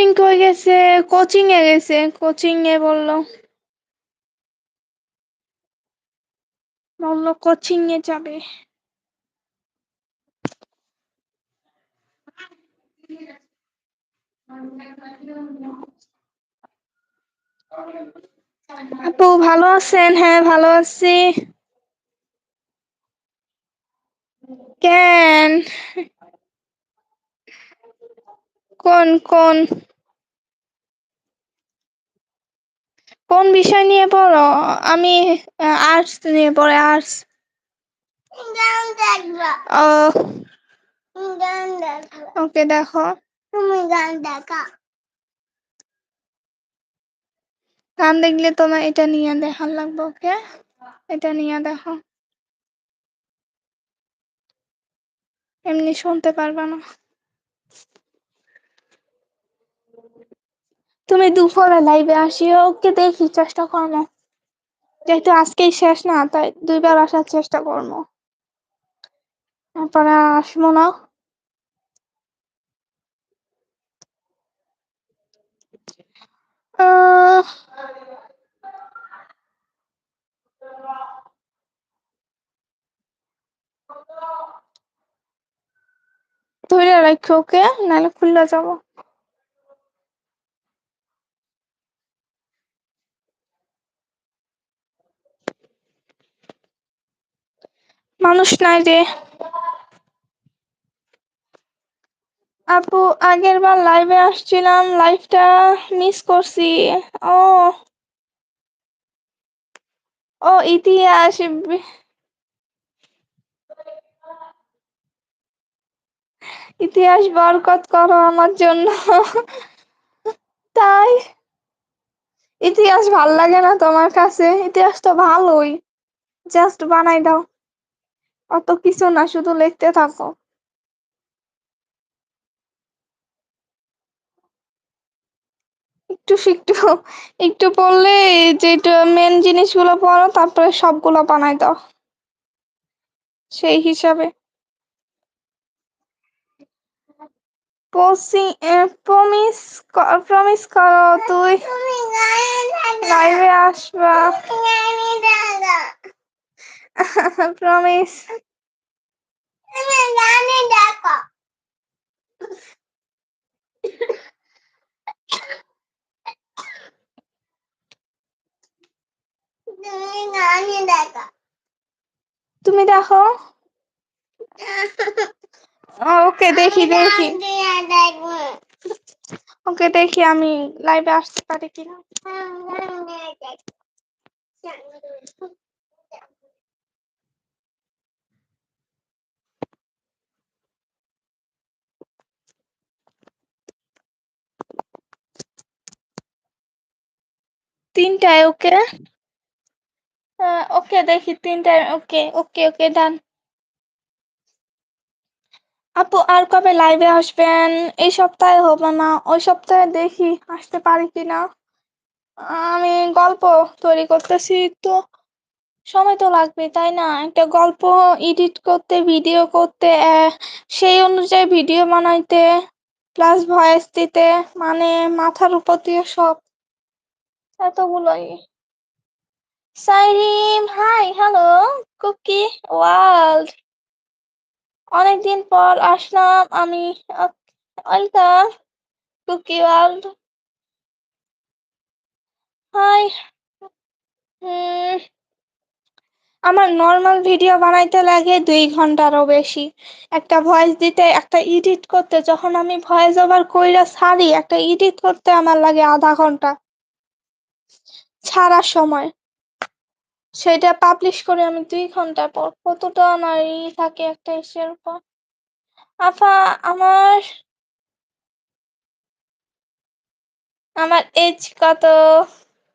আফরিন কই গেছে কোচিং এ গেছে কোচিং এ বলল। বলল কোচিং এ যাবে। আপু ভালো আছেন? হ্যাঁ ভালো আছি। কেন? কোন কোন? কোন বিষয় নিয়ে পড়ো? আমি আর্টস নিয়ে পড়ে আর্টস ও। ওকে দেখো। তুমি গান দেখা। গান দেখলে তোমার এটা নিয়ে দেখার লাগবে ওকে? এটা নিয়ে দেখো। এমনি শুনতে পারবা না। তুমি দুপুরে লাইভে আসিও ওকে দেখি, চেষ্টা করব। যেহেতু আজকেই শেষ না, তাই দুইবার আসার চেষ্টা করব। তারপরে আসব না। ধরে রাখো ওকে, নাহলে খুললে যাব। মানুষ নাই রে। আপু আগের বার লাইভে আসছিলাম লাইভটা মিস করছি। ও। ও ইতিহাস ইতিহাস বরকত করো আমার জন্য। তাই। ইতিহাস ভালো লাগে না তোমার কাছে? ইতিহাস তো ভালোই। জাস্ট বানাই দাও। অত কিছু না শুধু লিখতে থাকো। একটু একটু একটু পড়লে যেটা মেন জিনিসগুলো পড়ো তারপরে সবগুলো বানাই দাও। সেই হিসাবে। প্রমিস প্রমিস করো তুই লাইভে আসবা। প্রমিস তুমি দেখো ওকে দেখি দেখি ওকে দেখি আমি লাইভে আসতে পারি কিনা তিনটায়, ওকে? ওকে দেখি, তিনটায়, ওকে ওকে ওকে, ডান। আপু, আর কবে লাইভে আসবেন? এই সপ্তাহে হবে না। ওই সপ্তাহে দেখি আসতে পারি কিনা। আমি গল্প তৈরি করতেছি তো। সময় তো লাগবে, তাই না? একটা গল্প এডিট করতে ভিডিও করতে সেই অনুযায়ী ভিডিও বানাইতে প্লাস ভয়েস দিতে মানে মাথার উপর দিয়ে সব এতগুলোই। সাইরিম, হাই, হ্যালো, কুকি, ওয়ার্ল্ড। অনেকদিন পর আসলাম আমি ওয়েলকাম, কুকি ওয়ার্ল্ড। হাই আমার নর্মাল ভিডিও বানাইতে লাগে দুই ঘন্টারও বেশি। একটা ভয়েস দিতে, একটা এডিট করতে, যখন আমি ভয়েস ওভার কইরা ছাড়ি, একটা এডিট করতে আমার লাগে আধা ঘণ্টা। ছাড়ার সময়। সেটা পাবলিশ করে আমি দুই ঘণ্টা পর কতটা ই থাকে একটা ইসের উপর আফা, আমার আমার এজ কত?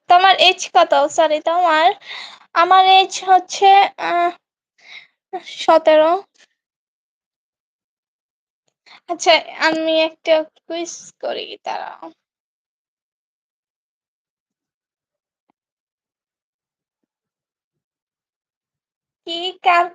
তোমার এজ কত? সরি তোমার, আমার এজ হচ্ছে সতেরো। আচ্ছা আমি একটা কুইজ করি, দাঁড়াও। কি কার